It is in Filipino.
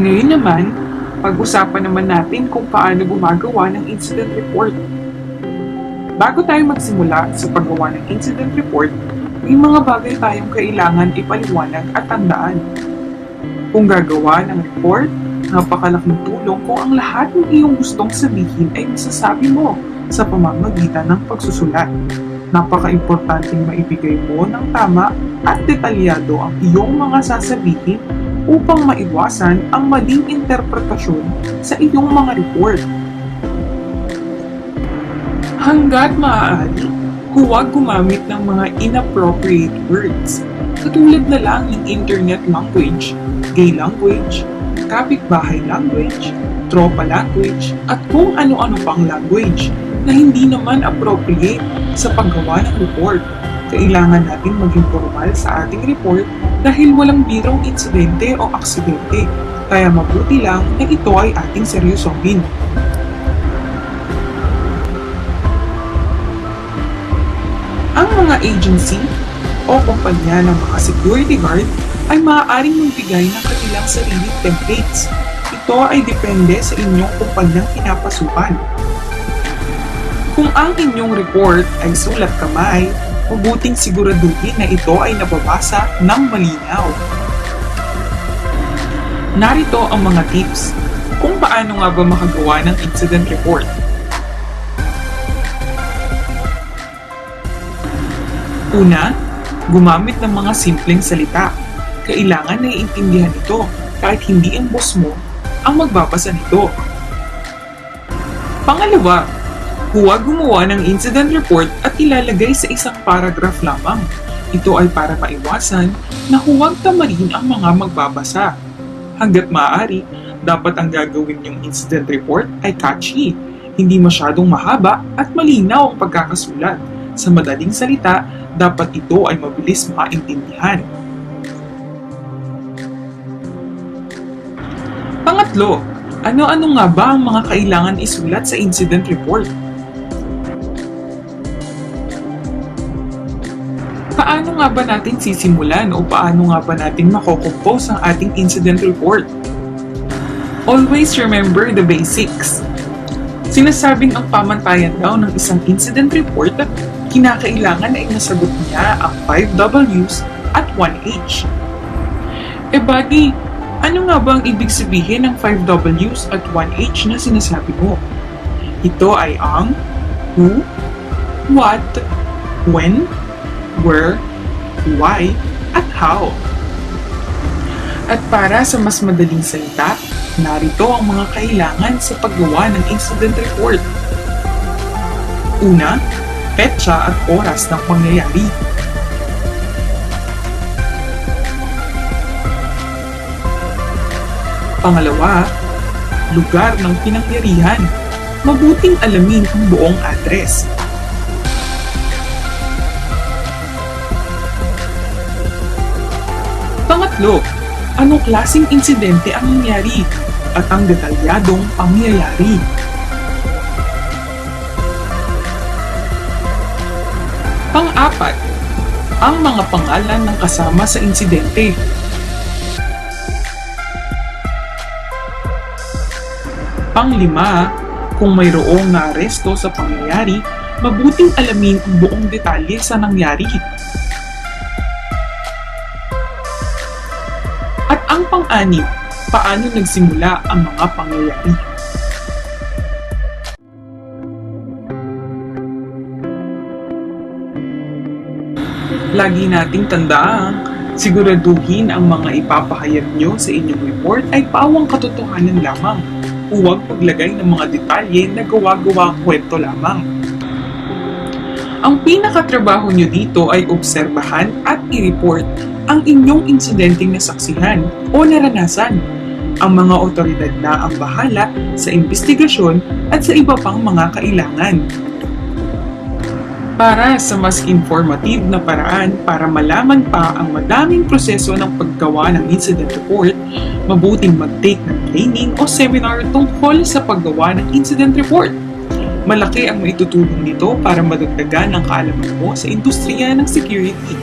Ngayon naman, pag-usapan naman natin kung paano gumagawa ng incident report. Bago tayo magsimula sa paggawa ng incident report, may mga bagay tayong kailangan ipaliwanag at tandaan. Kung gagawa ng report, napakalaking tulong kung ang lahat ng iyong gustong sabihin ay masasabi mo sa pamamagitan ng pagsusulat. Napaka-importanting maibigay mo ng tama at detalyado ang iyong mga sasabihin upang maiwasan ang maling interpretasyon sa iyong mga report. Hanggat maaari, huwag gumamit ng mga inappropriate words, katulad na lang ng internet language, gay language, kapitbahay language, tropa language, at kung ano-ano pang language na hindi naman appropriate sa paggawa ng report. Kailangan natin maging formal sa ating report dahil walang birong insidente o aksidente, kaya mabuti lang na ito ay ating seryosohin. Ang mga agency o kumpanya ng mga security guard ay maaaring magbigay ng kanilang sariling templates. Ito ay depende sa inyong kumpanyang pinapasukan. Kung ang inyong report ay sulat kamay, mabuting siguraduhin na ito ay nababasa ng malinaw. Narito ang mga tips kung paano nga ba makagawa ng incident report. Una, gumamit ng mga simpleng salita. Kailangan na iintindihan ito kahit hindi ang boss mo ang magbabasa nito. Pangalawa, huwag gumawa ng incident report at ilalagay sa isang paragraph lamang. Ito ay para maiwasan na huwag tamarin ang mga magbabasa. Hanggat maaari, dapat ang gagawin yung incident report ay catchy, hindi masyadong mahaba at malinaw ang pagkakasulat. Sa madaling salita, dapat ito ay mabilis maintindihan. Pangatlo, ano-ano nga ba ang mga kailangan isulat sa incident report? Paano nga ba natin sisimulan o paano nga ba natin makokompose ang ating incident report? Always remember the basics. Sinasabing ang pamantayan daw ng isang incident report kinakailangan ay nasagot niya ang 5 Ws at 1 H. E bagay, ano nga ba ang ibig sabihin ng 5 Ws at 1 H na sinasabi mo? Ito ay ang who, what, when, where, why, at how. At para sa mas madaling salita, narito ang mga kailangan sa paggawa ng incident report. Una, petsa at oras ng pangyayari. Pangalawa, lugar ng pinangyarihan. Mabuting alamin ang buong address. Pangatlo, anong klaseng insidente ang nangyari at ang detalyadong pangyayari. Pang-apat, ang mga pangalan ng kasama sa insidente. Pang-lima, kung mayroong naaresto sa pangyayari, mabuting alamin ang buong detalye sa nangyari. Pang-anim, paano nagsimula ang mga pangyayari. Lagi nating tandaan, siguraduhin ang mga ipapahayag nyo sa inyong report ay pawang katotohanan lamang. Huwag paglagay ng mga detalye na gawa-gawa kwento lamang. Ang pinakatrabaho nyo dito ay obserbahan at i-report ang inyong insidenteng nasaksihan o naranasan. Ang mga otoridad na ang bahala sa investigasyon at sa iba pang mga kailangan. Para sa mas informative na paraan para malaman pa ang madaming proseso ng paggawa ng incident report, mabuting mag-take ng training o seminar tungkol sa paggawa ng incident report. Malaki ang maitutulong nito para madagdagan ang kaalaman mo sa industriya ng security.